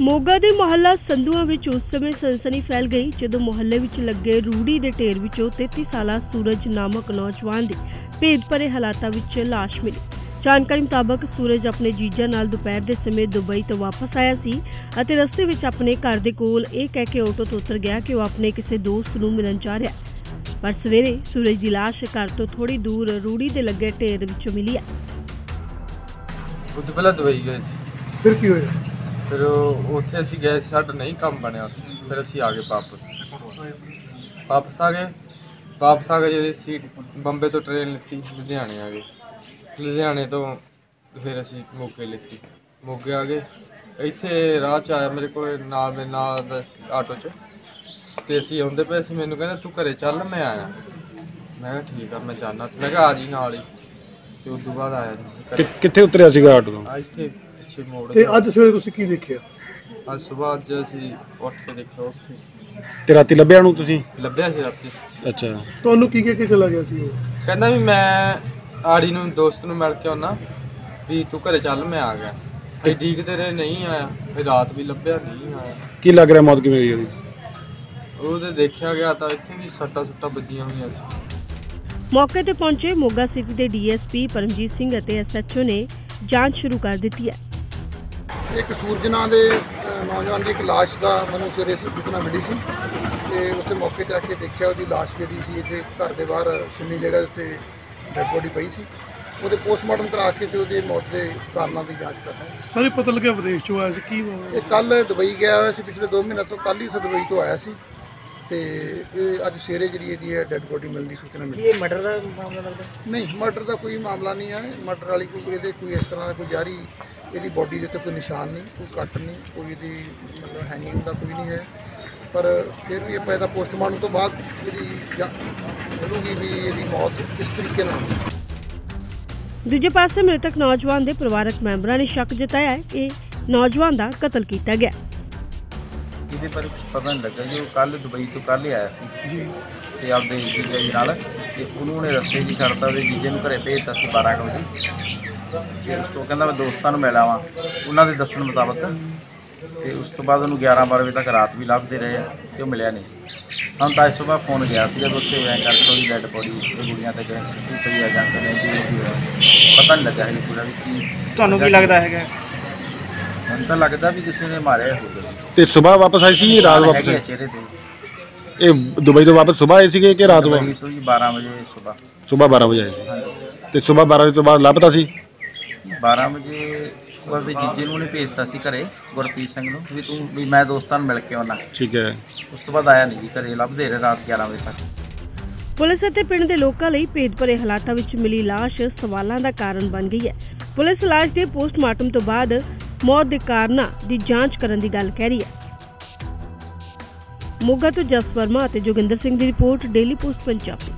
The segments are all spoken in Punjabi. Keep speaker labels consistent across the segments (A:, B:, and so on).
A: ਮੋਗਾ ਦੇ ਮੁਹੱਲਾ ਸੰਧੂਆਂ ਵਿੱਚ ਉਸ ਸਮੇਂ ਸਨਸਨੀ ਫੈਲ ਗਈ ਜਦੋਂ ਮੁਹੱਲੇ ਵਿੱਚ ਲੱਗੇ ਰੂੜੀ ਦੇ ਢੇਰ ਵਿੱਚੋਂ 33 ਸਾਲਾ ਸੂਰਜ ਨਾਮਕ ਨੌਜਵਾਨ ਦੀ ਭੇਦ ਭਰੇ ਹਾਲਾਤਾਂ ਵਿੱਚ ਲਾਸ਼ ਮਿਲੀ। ਜਾਣਕਾਰੀ ਮੁਤਾਬਕ ਸੂਰਜ ਆਪਣੇ ਜੀਜਾ ਨਾਲ ਦੁਪਹਿਰ ਦੇ ਸਮੇਂ ਦੁਬਈ ਤੋਂ ਵਾਪਸ ਆਇਆ ਸੀ ਅਤੇ ਰਸਤੇ ਵਿੱਚ ਆਪਣੇ ਘਰ ਦੇ ਕੋਲ ਇਹ ਕਹਿ ਕੇ ਆਟੋ ਤੋਂ ਉਤਰ ਗਿਆ ਕਿ ਉਹ ਆਪਣੇ ਕਿਸੇ ਦੋਸਤ ਨੂੰ ਮਿਲਣ ਜਾ ਰਿਹਾ ਹੈ। ਪਰ ਸਵੇਰੇ ਸੂਰਜ ਦੀ ਲਾਸ਼ ਘਰ ਤੋਂ ਥੋੜੀ ਦੂਰ ਰੂੜੀ ਦੇ ਲੱਗੇ ਢੇਰ ਵਿੱਚੋਂ ਮਿਲੀ ਹੈ।
B: ਉਹ ਦੁਬਈ ਗਏ ਸੀ।
C: ਫਿਰ ਕੀ ਹੋਇਆ?
B: ਫਿਰ ਉੱਥੇ ਅਸੀਂ ਗਏ ਸਾਡਾ ਨਹੀਂ ਕੰਮ ਬਣਿਆ ਉੱਥੇ। ਫਿਰ ਅਸੀਂ ਆ ਗਏ ਵਾਪਸ। ਵਾਪਸ ਆ ਗਏ। ਵਾਪਸ ਆ ਗਏ ਜਦੋਂ ਅਸੀਂ ਬੰਬੇ ਤੋਂ ਟ੍ਰੇਨ ਲਿੱਤੀ ਲੁਧਿਆਣੇ ਆ ਗਏ। ਲੁਧਿਆਣੇ ਤੋਂ ਫਿਰ ਅਸੀਂ ਮੋਗੇ ਲਿੱਤੀ। ਮੋਗੇ ਆ ਗਏ। ਇੱਥੇ ਰਾਹ ਚ ਆਇਆ ਮੇਰੇ ਕੋਲ ਨਾਲ ਮੇਰੇ ਨਾਲ ਦਾ ਸੀ ਆਟੋ 'ਚ। ਤੇ ਅਸੀਂ ਆਉਂਦੇ ਪਏ ਸੀ ਮੈਨੂੰ ਕਹਿੰਦਾ ਤੂੰ ਘਰੇ ਚੱਲ ਮੈਂ ਆਇਆ। ਮੈਂ ਕਿਹਾ ਠੀਕ ਆ ਮੈਂ ਜਾਣਾ ਮੈਂ ਕਿਹਾ ਆ ਜੀ ਨਾਲ ਹੀ। ਤੇ ਉਸ ਤੋਂ ਬਾਅਦ ਆਇਆ ਜੀ। ਘਰੇ।
C: ਕਿ- ਕਿੱਥੇ ਉਤਰਿਆ ਸੀਗਾ ਆਟੋ ਤੋਂ?
B: ਆ ਇੱਥੇ ਪਿੱਛੇ ਮੋੜ
C: ਤੇ ਅੱਜ ਸਵੇਰੇ ਤੁਸੀਂ ਕੀ ਦੇਖਿਆ?
B: ਅੱਜ ਸਵੇਰ ਅੱਜ ਅਸੀਂ ਉੱਠ ਕੇ ਦੇਖਿਆ ਉੱਥੇ।
C: ਤੇ ਰਾਤੀ ਲੱਭਿਆ ਨੂੰ ਤੁਸੀਂ?
B: ਲੱਭਿਆ ਸੀ ਰਾਤੀ।
C: ਅੱਛਾ। ਤੁਹਾਨੂੰ ਕੀ ਕਹਿ ਕੇ ਚਲਾ ਗਿਆ ਸੀ ਉਹ?
B: ਕਹਿੰਦਾ ਵੀ ਮੈਂ ਆੜੀ ਨੂੰ ਦੋਸਤ ਨੂੰ ਮਿਲ ਕੇ ਆਉਣਾ ਵੀ ਤੂੰ ਘਰੇ ਚੱਲ ਮੈਂ ਆ ਗਿਆ। ਤੇ ਡੀਕਦੇ ਰਹੇ ਨਹੀਂ ਆਇਆ ਫਿਰ ਰਾਤ ਵੀ ਲੱਭਿਆ ਨਹੀਂ ਆਇਆ।
C: ਕੀ ਲੱਗ ਰਿਹਾ ਮੌਤ ਕਿਵੇਂ ਹੋਈ ਉਹਦੀ?
B: ਉਹਦੇ ਦੇਖਿਆ ਗਿਆ ਤਾਂ ਇੱਥੇ ਵੀ ਸੱਟਾਂ ਸੁੱਟਾਂ ਵੱਜੀਆਂ ਹੋਈਆਂ ਸੀ।
A: ਮੌਕੇ ਤੇ ਪਹੁੰਚੇ ਮੋਗਾ ਸਿਟੀ ਦੇ ਡੀਐਸਪੀ ਪਰਮਜੀਤ ਸਿੰਘ ਅਤੇ ਐਸਐਚਓ ਨੇ ਜਾਂਚ ਸ਼ੁਰੂ ਕਰ ਦਿੱਤੀ ਹੈ।
D: ਇੱਕ ਸੂਰਜ ਨਾਂ ਦੇ ਨੌਜਵਾਨ ਦੀ ਇੱਕ ਲਾਸ਼ ਦਾ ਮੈਨੂੰ ਸਵੇਰੇ ਸੂਚਨਾ ਮਿਲੀ ਸੀ ਤੇ ਉੱਥੇ ਮੌਕੇ ਤੇ ਆ ਕੇ ਦੇਖਿਆ ਉਹਦੀ ਲਾਸ਼ ਜਿਹੜੀ ਸੀ ਇੱਥੇ ਘਰ ਦੇ ਬਾਹਰ ਸੁੰਨੀ ਜਗ੍ਹਾ ਉੱਤੇ ਡੈਡ ਬੋਡੀ ਪਈ ਸੀ। ਉਹਦੇ ਪੋਸਟਮਾਰਟਮ ਕਰਾ ਕੇ ਤੇ ਉਹਦੇ ਮੌਤ ਦੇ ਕਾਰਨਾਂ ਦੀ ਜਾਂਚ ਕਰ ਰਹੇ
C: ਸਾਰੇ ਪਤਾ ਲੱਗਿਆ ਵਿਦੇਸ਼ ਚੋਂ ਆਇਆ ਸੀ ਕੀ
D: ਇਹ ਕੱਲ ਦੁਬਈ ਗਿਆ ਹੋਇਆ ਸੀ ਪਿਛਲੇ 2 ਮਹੀਨੇ ਤੋਂ ਕੱਲ ਹੀ ਦੁਬਈ ਤੋਂ ਆਇਆ ਸੀ। ਤੇ ਇਹ ਅੱਜ ਸਵੇਰੇ ਜਿਹੜੀ ਇਹਦੀ ਹੈ ਡੈਡ ਬੋਡੀ ਮਿਲਣ ਦੀ ਸੂਚਨਾ ਮਿਲੀ। ਇਹ ਮਰਡਰ ਦਾ ਮਾਮਲਾ ਲੱਗਦਾ? ਨਹੀਂ ਮਰਡਰ ਦਾ ਕੋਈ ਮਾਮਲਾ ਨਹੀਂ ਹੈ ਮਰਡਰ ਵਾਲੀ ਕੋਈ ਇਹਦੇ ਕੋਈ ਇਸ ਤਰ੍ਹਾਂ ਦਾ ਕੋਈ ਜਾਰੀ ਇਹਦੀ ਬੋਡੀ ਦੇ ਉੱਤੇ ਕੋਈ ਨਿਸ਼ਾਨ ਨਹੀਂ ਕੋਈ ਕੱਟ ਨਹੀਂ ਕੋਈ ਇਹਦੀ ਮਤਲਬ ਹੈਂਗਿੰਗ ਦਾ ਕੋਈ ਨਹੀਂ ਹੈ। ਪਰ ਫਿਰ ਵੀ ਆਪਾਂ ਇਹਦਾ ਪੋਸਟਮਾਰਟਮ ਤੋਂ ਬਾਅਦ ਇਹਦੀ ਜਾਂ ਮਿਲੂਗੀ ਵੀ ਇਹਦੀ ਮੌਤ ਕਿਸ ਤਰੀਕੇ ਨਾਲ ਹੋਈ
A: ਦੂਜੇ ਪਾਸੇ ਮ੍ਰਿਤਕ ਨੌਜਵਾਨ ਦੇ ਪਰਿਵਾਰਕ ਮੈਂਬਰਾਂ ਨੇ ਸ਼ੱਕ ਜਤਾਇਆ ਹੈ ਕਿ ਨੌਜਵਾਨ ਦਾ ਕਤਲ ਕੀਤਾ ਗਿਆ।
E: ਇਹਦੇ ਬਾਰੇ ਪਤਾ ਨਹੀਂ ਲੱਗਾ ਜੀ ਉਹ ਕੱਲ ਦੁਬਈ ਤੋਂ ਕੱਲ ਆਇਆ ਸੀ।
C: ਜੀ।
E: ਤੇ ਆਪਦੇ ਜੀਜੇ ਜੀ ਨਾਲ ਤੇ ਉਹਨੂੰ ਨੇ ਰਸਤੇ 'ਚ ਹੀ ਛੱਡਤਾ ਤੇ ਜੀਜੇ ਨੂੰ ਘਰੇ ਭੇਜਤਾ ਸੀ 12 ਕੁ ਵਜੇ। ਤੇ ਉਸ ਤੋਂ ਕਹਿੰਦਾ ਮੈਂ ਦੋਸਤਾਂ ਨੂੰ ਮਿਲ ਆਵਾਂ ਉਹਨਾਂ ਦੇ ਦੱਸਣ ਮੁਤਾਬਕ। ਤੇ ਉਸ ਤੋਂ ਬਾਅਦ ਉਹਨੂੰ 11 12 ਵਜੇ ਤੱਕ ਰਾਤ ਵੀ ਲੱਭਦੇ ਰਹੇ ਆ ਤੇ ਉਹ ਮਿਲਿਆ ਨਹੀਂ। ਸਾਨੂੰ ਤਾਂ ਤੋਂ ਬਾਅਦ ਫੋਨ ਗਿਆ ਸੀ ਜਦ ਉੱਥੇ ਐਂ ਕਰਕੇ ਉਹਦੀ ਡੈਡ ਬੋਡੀ ਗੁੜੀਆਂ ਤੇ ਗਏ ਸੀ ਪਈ ਆ ਜਾਂ ਕਿਵੇਂ ਗਿਆ ਪਤਾ ਨਹੀਂ ਲੱਗਾ ਹੈ ਪੂਰਾ ਵੀ ਕੀ
F: ਤੁਹਾਨੂੰ ਕੀ ਲੱਗਦਾ ਹੈਗਾ?
E: ਤਾਂ ਲੱਗਦਾ ਵੀ ਕਿਸੇ ਨੇ ਮਾਰਿਆ ਹੋਊਗਾ
C: ਤੇ ਸਵੇਰ ਵਾਪਸ ਆਈ ਸੀ ਰਾਤ ਵਾਪਸ
E: ਹੈਗੇ ਆ
C: ਆਈ?
E: ਚਿਹਰੇ ਤੇ।
C: ਇਹ ਦੁਬਈ ਤੋਂ ਵਾਪਸ ਸਵੇਰ ਆਏ ਸੀਗੇ ਕਿ ਰਾਤ
E: ਦੁਬਈ
C: ਵਾਪਸ?
E: ਤੋਂ ਜੀ 12 ਵਜੇ ਸਵੇਰ
C: ਸਵੇਰ 12 ਵਜੇ ਆਏ ਸੀ। ਤੇ ਸਵੇਰ 12 ਵਜੇ ਤੋਂ ਬਾਅਦ ਲੱਭਦਾ ਸੀ?
E: 12 ਵਜੇ ਉਹਦੇ ਜੀਜੇ ਨੂੰ ਨੇ ਭੇਜਤਾ ਸੀ ਘਰੇ ਗੁਰਪ੍ਰੀਤ ਸਿੰਘ ਨੂੰ ਵੀ ਤੂੰ ਵੀ ਮੈਂ ਦੋਸਤਾਂ ਨੂੰ ਮਿਲ ਕੇ ਆਉਣਾ
C: ਠੀਕ ਹੈ।
E: ਉਸ ਤੋਂ ਬਾਅਦ ਆਇਆ ਨਹੀਂ ਜੀ ਘਰੇ ਲੱਭਦੇ ਰਹੇ ਰਾਤ 11 ਵਜੇ ਤੱਕ।
A: ਪੁਲਿਸ ਅਤੇ ਪਿੰਡ ਦੇ ਲੋਕਾਂ ਲਈ ਭੇਦ ਭਰੇ ਹਾਲਾਤਾਂ ਵਿੱਚ ਮਿਲੀ ਲਾਸ਼ ਸਵਾਲਾਂ ਦਾ ਕਾਰਨ ਬਣ ਗਈ ਹੈ। ਪੁਲਿਸ ਲਾਸ਼ ਦੇ ਪੋਸਟਮਾਰਟਮ ਤੋਂ ਬਾਅਦ ਮੌਤ ਦੇ ਕਾਰਨਾਂ ਦੀ ਜਾਂਚ ਕਰਨ ਦੀ ਗੱਲ ਕਹਿ ਰਹੀ ਹੈ। ਮੋਗਾ ਤੋਂ ਜਸ ਵਰਮਾ ਅਤੇ ਜੋਗਿੰਦਰ ਸਿੰਘ ਦੀ ਰਿਪੋਰਟ, ਡੇਲੀ ਪੋਸਟ, ਪੰਜਾਬੀ।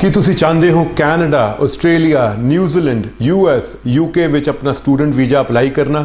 G: ਕੀ ਤੁਸੀਂ ਚਾਹੁੰਦੇ ਹੋ Canada, Australia, New Zealand US UK ਵਿੱਚ ਆਪਣਾ ਸਟੂਡੈਂਟ ਵੀਜ਼ਾ ਅਪਲਾਈ ਕਰਨਾ?